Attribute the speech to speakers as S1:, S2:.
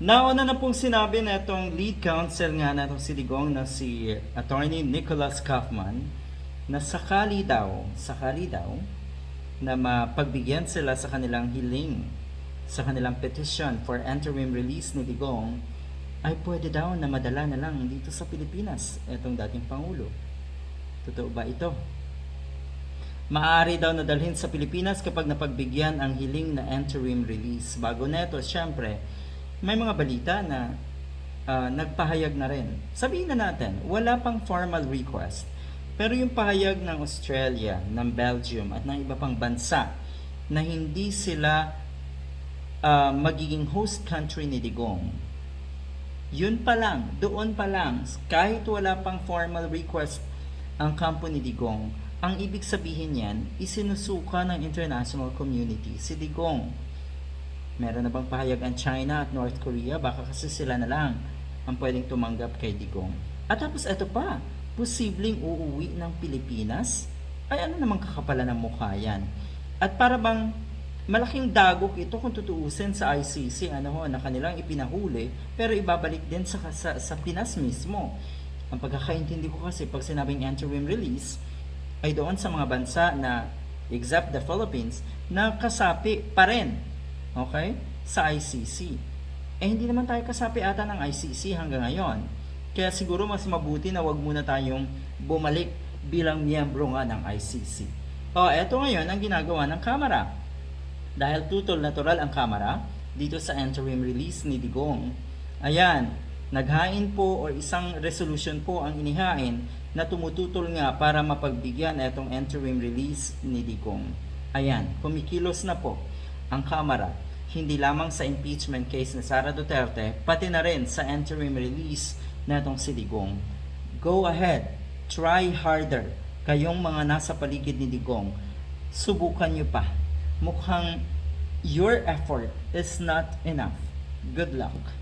S1: Nauna na pong sinabi na itong lead counsel nga na itong si Digong na si Attorney Nicholas Kaufman na sakali daw, sakali daw na mapagbigyan sila sa kanilang hiling sa kanilang petition for interim release ni Digong ay pwede daw na madala na lang dito sa Pilipinas itong dating Pangulo. Totoo ba ito? Maaari daw nadalhin sa Pilipinas kapag napagbigyan ang hiling na interim release. Bago neto, syempre, may mga balita na ah, nagpahayag na rin. Sabihin na natin, wala pang formal request. Pero yung pahayag ng Australia, ng Belgium at ng iba pang bansa na hindi sila ah, magiging host country ni Digong, yun pa lang, doon pa lang, kahit wala pang formal request ang kampo ni Digong, ang ibig sabihin niyan, isinusuka ng international community si Digong. Meron na bang pahayag ang China at North Korea? Baka kasi sila na lang ang pwedeng tumanggap kay Digong. At tapos eto pa, posibleng uuwi ng Pilipinas? Ay ano namang kakapala ng mukha yan? At para bang malaking dagok ito kung tutuusin sa ICC ano ho, na kanilang ipinahuli pero ibabalik din sa, sa, sa Pinas mismo. Ang pagkakaintindi ko kasi pag sinabing interim release ay doon sa mga bansa na except the Philippines na kasapi pa rin okay sa ICC. Eh hindi naman tayo kasapi ata ng ICC hanggang ngayon. Kaya siguro mas mabuti na wag muna tayong bumalik bilang miyembro nga ng ICC. O eto ngayon ang ginagawa ng Kamara. Dahil tutol natural ang Kamara dito sa interim release ni Digong. Ayan, naghain po o isang resolution po ang inihain na tumututol nga para mapagbigyan itong interim release ni Digong. Ayan, kumikilos na po ang Kamara hindi lamang sa impeachment case ni Sara Duterte, pati na rin sa interim release na itong si Digong. Go ahead, try harder. Kayong mga nasa paligid ni Digong, subukan nyo pa. Mukhang your effort is not enough. Good luck.